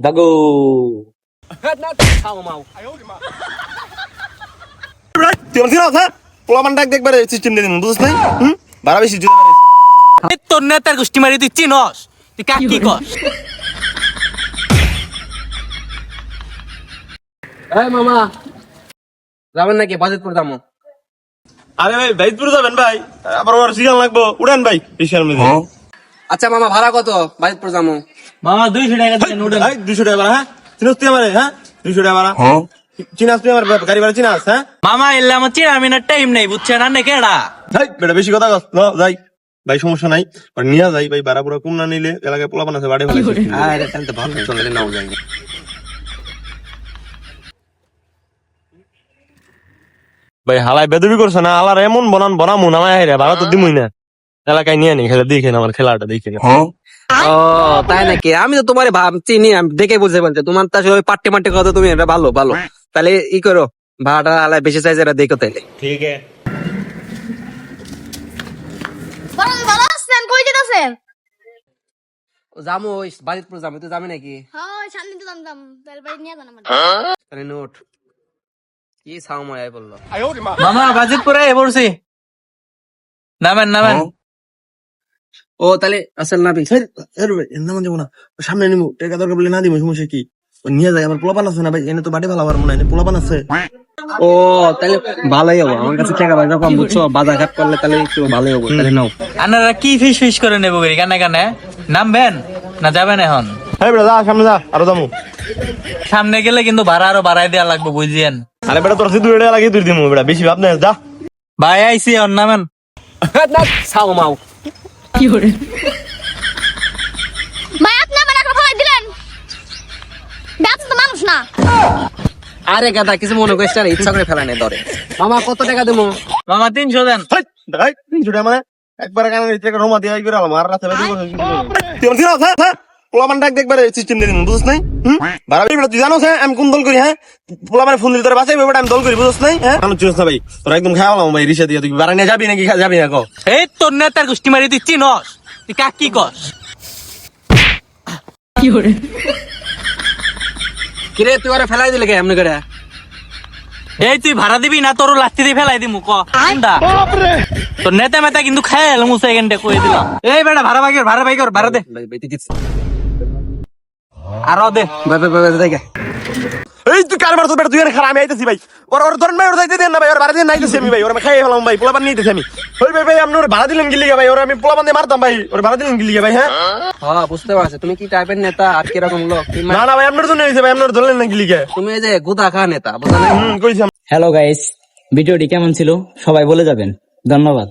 দাগো। তুই আমার চিনাস হ্যাঁ পোলাপান ডাক দেখবার সিস্টেম দিয়ে দিন বুঝছ নাই হুম বাড়া বেশি তোর নেতার গোষ্ঠী মারি তুই চিনস তুই কাক কি কর এই মামা যাবেন নাকি বাজেটপুর যাব আরে ভাই বাইতপুর যাবেন ভাই। আবার ওর সিগান লাগবো। উড়ান ভাই বিশাল মধ্যে। আচ্ছা মামা ভাড়া কত? বাজেটপুর যাব মামা দুইশো টাকা দিয়ে নুডল এই দুশো টাকা ভাড়া হ্যাঁ? চিনাস তুই আমার হ্যাঁ? দুশো টাকা ভাড়া। চিনাস তুই আমার গাড়ি ভাড়া চিনাস হ্যাঁ? মামা এলে আমার চিনা আমি না টাইম নেই বুঝছেন? আর কেডা? যাই বেটা বেশি কথা কস যাই। ভাই সমস্যা নাই। নিয়ে যাই ভাই ভাড়া পুরো কম না নিলে এলাকায় পোলাপান আছে বাড়ি ভালো আরে তাহলে ভালো। চলে নাও যাই। ভাই হালাই বেদবি করছে না? হালার এমন বনান বনামু নামায় রে ভাড়া তো দিমুই না। এলাকায় নিয়ে নি খেলে দেখেন আমার খেলাটা দেখেন ও তাই নাকি? আমি তো তোমার ভাব চিনি আমি দেখে বুঝতে পারছি। তোমার তো আসলে পাট্টে মাট্টে কথা তুমি এটা ভালো ভালো। তাহলে ই করো ভাড়াটা আলাই বেশি চাইছে এটা দেখো তাইলে। ঠিক আছে। ভালো আছেন? কই যেতেছেন? যাব ওই বাজিতপুর তুই যাবি নাকি? হ্যাঁ সামনে তো তাহলে বাড়ি নিয়ে তাহলে নোট। কি সাউমায় আয় বলল? মামা বাজেট পরে পড়ছি নামেন নামেন। ও তাহলে আসল না ভাই এর নাম যাব না। সামনে নিমু টাকা দরকার বলে না দিমু সমস্যা কি? ও নিয়ে যায় আমার পোলাপান আছে না ভাই এনে তো বাড়ি ভালো আমার মনে হয় পোলাপান আছে। ও তাহলে ভালোই হব আমার কাছে টাকা পয়সা কম বুঝছ? বাজার ঘাট করলে তাহলে একটু ভালোই হব তাহলে নাও। আপনারা কি ফিস ফিস করে নেব করি কানে কানে নামবেন? না যাবেন এখন? হ্যাঁ বেটা যা সামনে যা আরও যামু। সামনে গেলে কিন্তু ভাড়া আরও বাড়াই দেওয়া লাগবে বুঝিয়েন। আরে বেটা তোর সিধু এটা লাগিয়ে তুই দিমু বেটা বেশি ভাব না যা। ভাই আইসি অন নামেন। সাউমাও ভাই আপনি আমার একটা ফলাই দিলেন। ব্যস্ত তো মানুষ না। আরে গাদা কিছু মনে করিস না, ইচ্ছা করে ফেলা নেই ধরে। মামা কত টাকা দেবো? মামা তিনশো দেন। তিনশো টাকা মানে? একবার কানে রোমা দিয়ে করে আলাম আর রাতে করছিস তুই আমার চিনাস পোলাপান ডাক দেখবার সিস্টেম দিয়ে দিন বুঝছ নাই? হুম? বাড়া বেটা তুই জানোস হ্যাঁ? আমি কোন দল করি হ্যাঁ? পোলাপান ফোন দিলে তোর বাসাই বেটা আমি দল করি বুঝছ নাই হ্যাঁ? আমি চিনস না ভাই তোর একদম খাওয়ালাম ভাই রিসা দিয়ে তুই বাড়া নিয়ে যাবি নাকি যাবি না কো? এই তোর নেতার গোষ্ঠী মারি তুই চিনস তুই কাক কি কর কিরে তুই ওরা ফেলাই দিলে কে এমনি করে? এই তুই ভাড়া দিবি না তোর লাস্তি দিয়ে ফেলাই দিমু ক? কোনটা? তোর নেতা মেতা কিন্তু খাই এলাম সেকেন্ডে কই দিলাম। এই বেটা ভাড়া বাইকর ভাড়া বাইকর ভাড়া দে। আরও দে। এই তুই কারবার তো বেটা তুই এখানে খারাপ আমি আইতেছি ভাই। ওর ওর ধরেন ভাই ওর যাইতে দেন না ভাই। ওর বাড়ি দিয়ে নাইতেছি আমি ভাই। ওর আমি খাইয়ে ফেলাম ভাই। পোলাপান নিতেছি আমি। ওই ভাই ভাই আপনি ওর ভাড়া দিলেন গিলিগে ভাই। ওর আমি পোলাপান দিয়ে মারতাম ভাই। ওর ভাড়া দিলেন গিলিগে ভাই হ্যাঁ? হ্যাঁ বুঝতে পারছি। তুমি কি টাইপের নেতা? আর কীরকম লোক? তুমি না না ভাই আপনার জন্য হয়েছে ভাই। আপনার ধরলেন না গিলিগে। তুমি এই যে গুদা খা নেতা হুম কইছি হ্যালো গাইস ভিডিওটি কেমন ছিল? সবাই বলে যাবেন। ধন্যবাদ।